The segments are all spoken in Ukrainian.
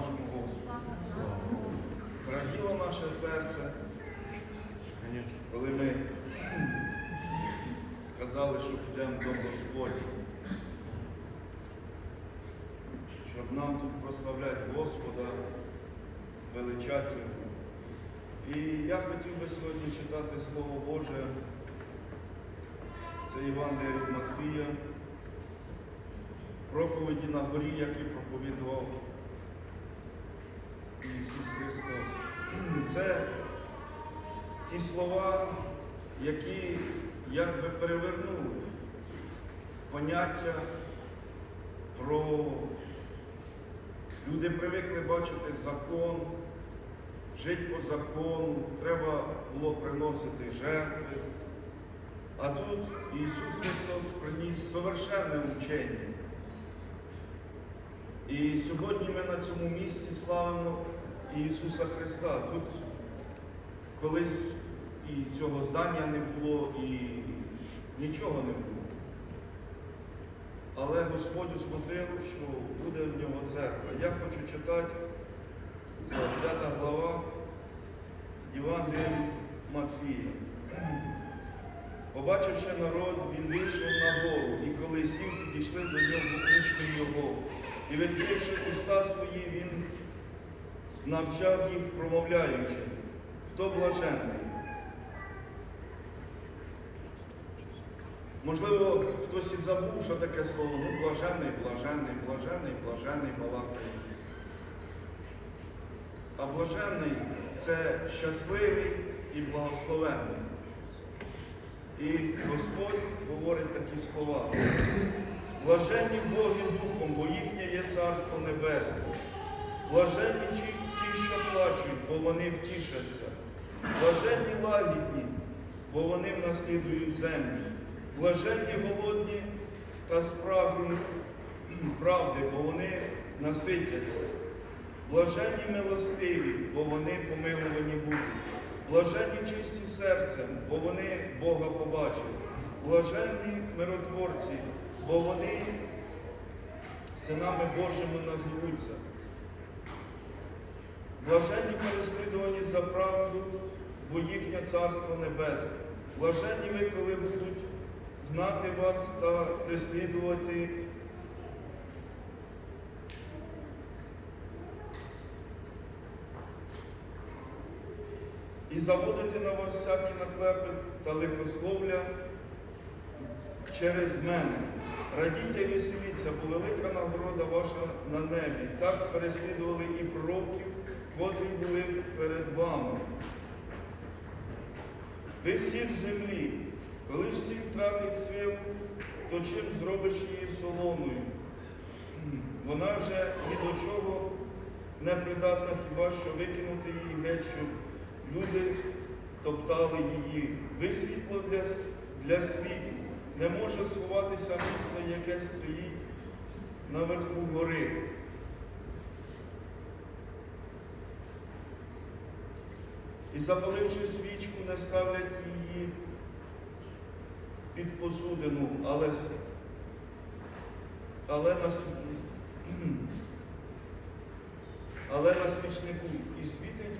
нашому Господу. Зраділо наше серце, коли ми сказали, що підемо до Господа. Щоб нам тут прославляти Господа, величати Його. І я хотів би сьогодні читати Слово Боже. Це Євангелія від Матфія, проповіді на горі, які проповідував Ісус Христос. Це ті слова, які якби перевернули поняття про люди привикли бачити закон, жити по закону, треба було приносити жертви. А тут Ісус Христос приніс совершенне учення. І сьогодні ми на цьому місці славимо Ісуса Христа. Тут колись і цього здання не було, і нічого не було. Але Господь усмотрив, що буде в нього церква. Я хочу читати це 5 глава Євангелія Матфія. Побачивши народ, він вийшов на гору, і коли сів, підійшли до нього учні його. І відкривши уста свої, він навчав їх, промовляючи, хто блаженний. Можливо, хтось і забув, що таке слово. Ну, блаженний, блаженний, блаженний, блаженний, балакає. А блаженний це щасливий і благословенний. І Господь говорить такі слова. Блаженні Боги Духом, бо їхнє є Царство Небесне. Блаженні ті, що плачуть, бо вони втішаться. Блаженні лагідні, бо вони внаслідують землю. Блаженні голодні та справді правди, бо вони наситяться. Блаженні милостиві, бо вони помилувані будуть. Блаженні чисті серцем, бо вони Бога побачать. Блаженні миротворці, бо вони синами Божими назвуться. Блаженні переслідувані за правду, бо їхнє царство небесне. Блаженні ви, коли будуть гнати вас та переслідувати. І заводити на вас всякі наклепи та лихословля через мене. Радіть і веселіться, бо велика нагорода ваша на небі. Так переслідували і пророків, котрі були перед вами. Ви сіль землі, коли ж сіль втратить силу, то чим зробиш її солоною? Вона вже ні до чого не придатна, хіба що викинути її геть, щоб люди топтали її. Ви світло для, для світу. Не може сховатися місто, яке стоїть наверху гори. І запаливши свічку, не ставлять її під посудину, але, але на, але на свічнику і світить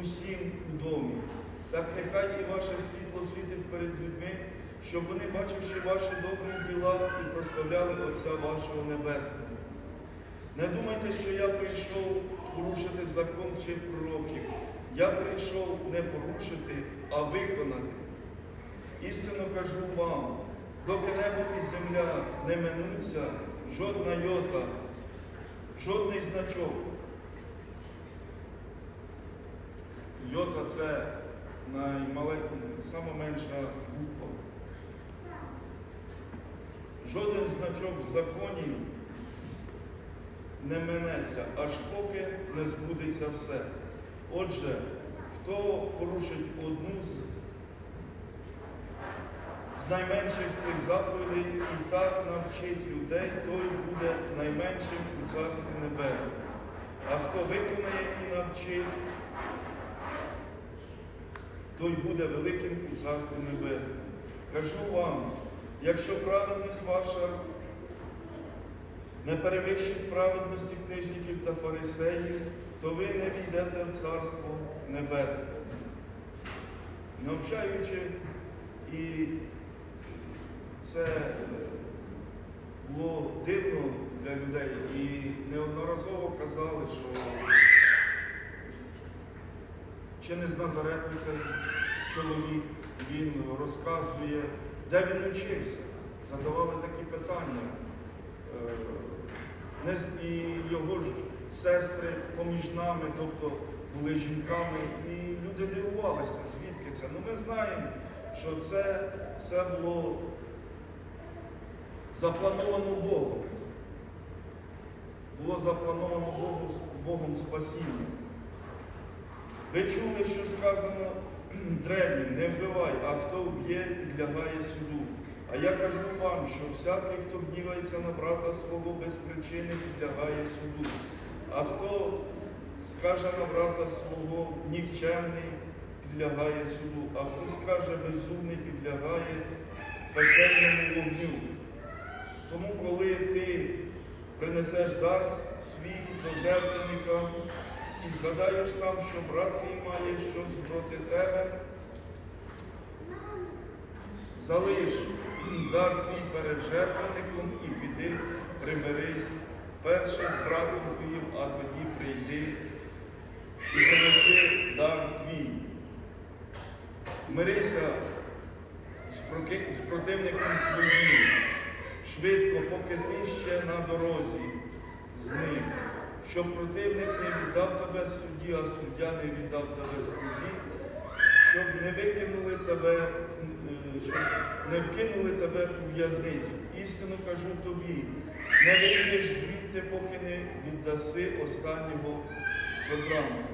усім у домі. Так нехай і ваше світло світить перед людьми, щоб вони, бачивши ваші добрі діла, і прославляли Отця вашого Небесного. Не думайте, що я прийшов порушити закон чи пророків. Я прийшов не порушити, а виконати. Істинно кажу вам, доки небо і земля не минуться, жодна йота, жодний значок. Йота це наймаленька, сама менша буква. Жоден значок в законі не минеться, аж поки не збудеться все. Отже, хто порушить одну з найменших цих заповідей і так навчить людей, той буде найменшим у Царстві Небесному. А хто виконає і навчить, той буде великим у Царстві Небесному. Кажу вам, якщо праведність ваша не перевищить праведності книжників та фарисеїв, то ви не війдете в Царство Небесне. Навчаючи, і це було дивно для людей, і неодноразово казали, що чи не з Назарету цей чоловік, він розказує, де він учився. Задавали такі питання. Е, І його ж сестри поміж нами, тобто були жінками, і люди дивувалися, звідки це. Ну ми знаємо, що це все було заплановано Богом. Було заплановано Богом, Богом спасіння. Ви чули, що сказано древнім, не вбивай, а хто вб'є, підлягає суду. А я кажу вам, що всякий, хто гнівається на брата свого без причини, підлягає суду. А хто скаже на брата свого нікчемний, підлягає суду, а хто скаже безумний, підлягає пекельному вогню. Тому, коли ти принесеш дар свій до жертвенника і згадаєш там, що брат твій має щось проти тебе, залиш дар твій перед жертвенником і піди, приберись перше з братом твоїм, а тоді прийди і принеси дар твій. Мирися з противником твоїм, швидко, поки ти ще на дорозі з ним, щоб противник не віддав тебе судді, а суддя не віддав тебе слузі, щоб не викинули тебе, е, щоб не вкинули тебе у в'язницю. Істину кажу тобі, не вийдеш звідти, поки не віддаси останнього квадранта.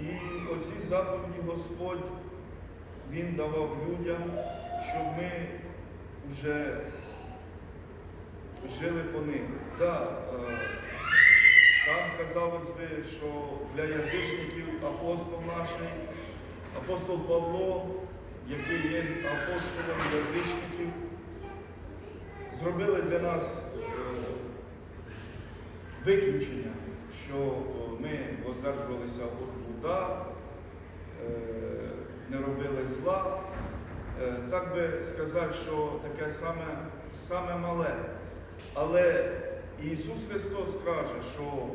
І оці заповіді Господь Він давав людям, щоб ми вже жили по них. Да, е, там казалось би, що для язичників апостол наш, апостол Павло, який є апостолом язичників, зробили для нас е, виключення, що ми воздержувалися від блуда, е, не робили зла. Е, Так би сказати, що таке саме, саме мале. Але Ісус Христос каже, що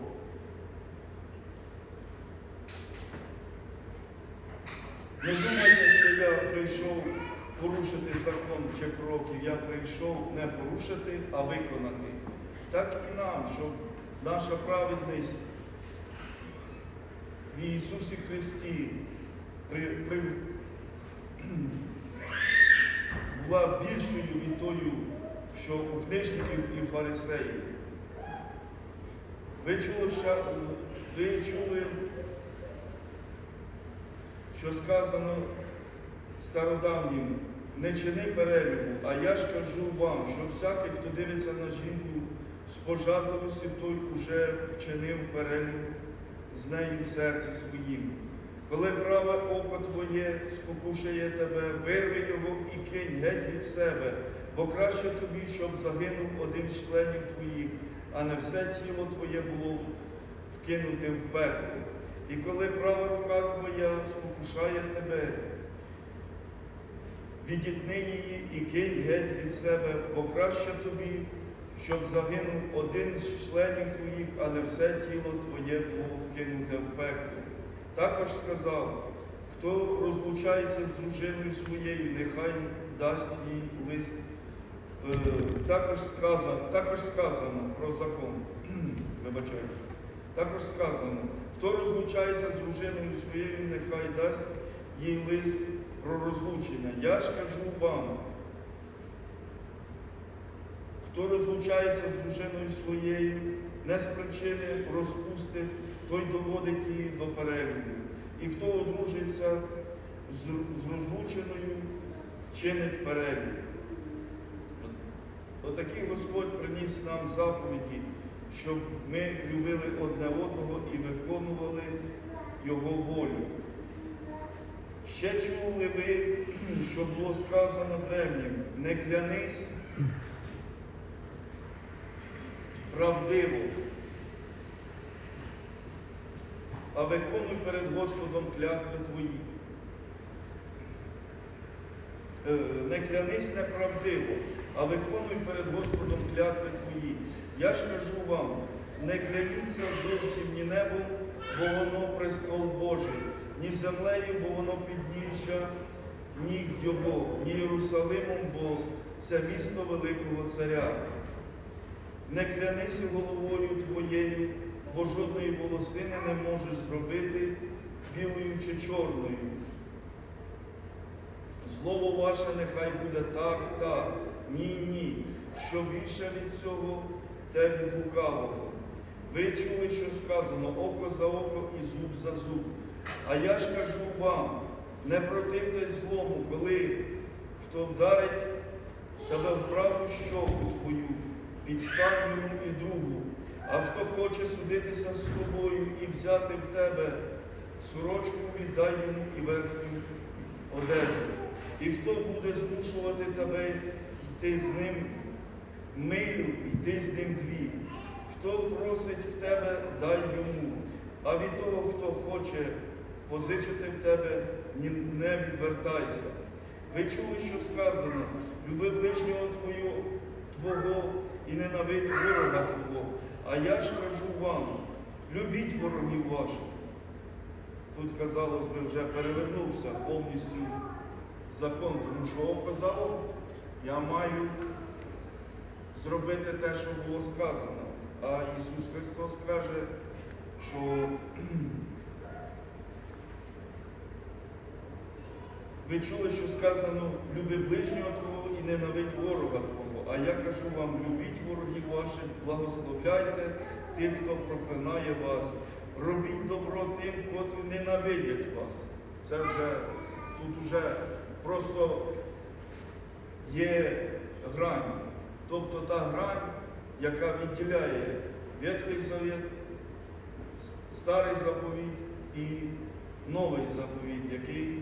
не думайте, що я прийшов порушити закон чи пророків, я прийшов не порушити, а виконати. Так і нам, щоб наша праведність в Ісусі Христі при, при, була більшою від тою, що у книжників і фарисеїв. Ви чули, ви чули, що сказано стародавнім, не чини перелюбу, а я ж кажу вам, що всякий, хто дивиться на жінку з пожадливості, той уже вчинив перелюб з нею в серці своїм. Коли праве око твоє спокушає тебе, вирви його і кинь геть від себе, бо краще тобі, щоб загинув один з членів твоїх, а не все тіло твоє було вкинуте в пекло. І коли права рука твоя спокушає тебе, відітни її і кинь геть від себе, бо краще тобі, щоб загинув один з членів твоїх, а не все тіло твоє було вкинуте в пекло. Також сказав, хто розлучається з дружиною своєю, нехай дасть їй лист. Е, Також сказано, також сказано про закон. Вибачаюся. Також сказано, хто розлучається з дружиною своєю, нехай дасть їй лист про розлучення. Я ж кажу вам, хто розлучається з дружиною своєю, не з причини розпусти, той доводить її до перелюбу. І хто одружиться з, розлученою, чинить перелюб. От- Отакий Господь приніс нам заповіді, щоб ми любили одне одного і виконували Його волю. Ще чули ви, що було сказано древнім, не клянись правдиво, а виконуй перед Господом клятви твої. Е, Не клянись неправдиво, а виконуй перед Господом клятви твої. Я ж кажу вам, не кляніться зовсім ні небом, бо воно престол Божий, ні землею, бо воно підніжжя ніг Його, ні Єрусалимом, бо це місто Великого Царя. Не клянися головою твоєю, бо жодної волосини не можеш зробити білою чи чорною. Слово ваше нехай буде так, так, ні, ні. Що більше від цього, те від лукавого. Ви чули, що сказано око за око і зуб за зуб. А я ж кажу вам, не противтесь злому, коли хто вдарить тебе в праву щоку твою, підстав йому і другу. А хто хоче судитися з тобою і взяти в тебе сорочку, віддай йому і верхню одежу. І хто буде змушувати тебе йти з ним милю, йди з ним дві. Хто просить в тебе, дай йому. А від того, хто хоче позичити в тебе, не відвертайся. Ви чули, що сказано, люби ближнього твого, твого і ненавидь ворога твого. А я ж кажу вам, любіть ворогів ваших. Тут, казалось би, вже перевернувся повністю закон, тому що око я маю зробити те, що було сказано. А Ісус Христос каже, що ви чули, що сказано, люби ближнього Твого і ненавидь ворога Твого. А я кажу вам, любіть ворогів ваших, благословляйте тих, хто проклинає вас, робіть добро тим, котрі ненавидять вас. Це вже тут вже просто є грань. Тобто та грань, яка відділяє Ветхий Завет, Старий заповідь і новий заповідь, який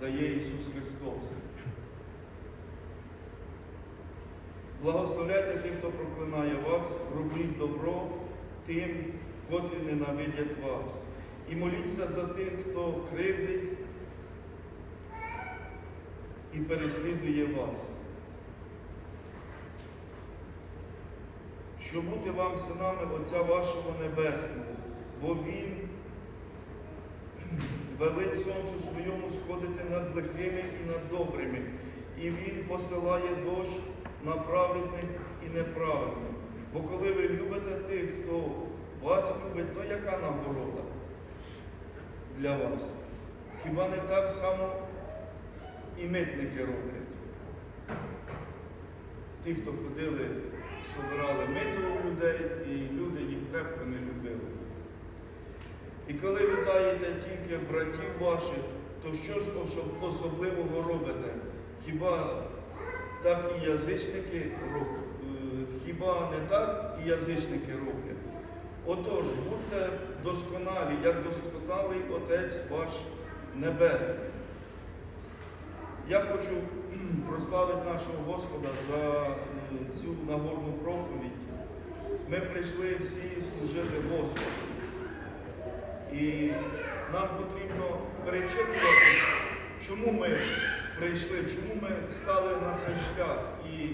дає Ісус Христос. Благословляйте тих, хто проклинає вас, робіть добро тим, котрі ненавидять вас. І моліться за тих, хто кривдить і переслідує вас. Щоб бути вам синами Отця вашого Небесного, бо Він велить сонцю своєму сходити над лихими і над добрими, і Він посилає дощ на праведних і неправедних. Бо коли ви любите тих, хто вас любить, то яка нагорода для вас? Хіба не так само і митники роблять? Ті, хто ходили, собирали мито у людей, і люди їх крепко не любили. І коли вітаєте тільки братів ваших, то що ж особливого робите? Хіба так і язичники роблять? Е, Хіба не так і язичники роблять? Отож, будьте досконалі, як досконалий Отець ваш Небесний. Я хочу прославити нашого Господа за цю нагорну проповідь. Ми прийшли всі служити Господу. І нам потрібно перечитувати, чому ми прийшли, чому ми стали на цей шлях. І,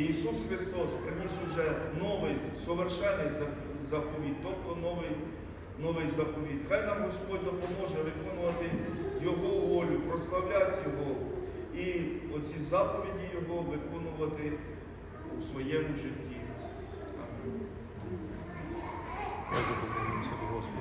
Ісус Христос приніс уже новий, совершений за- заповіт, тобто новий, новий заповіт. Хай нам Господь допоможе виконувати Його волю, прославляти Його і оці заповіді Його виконувати у своєму житті. Амінь.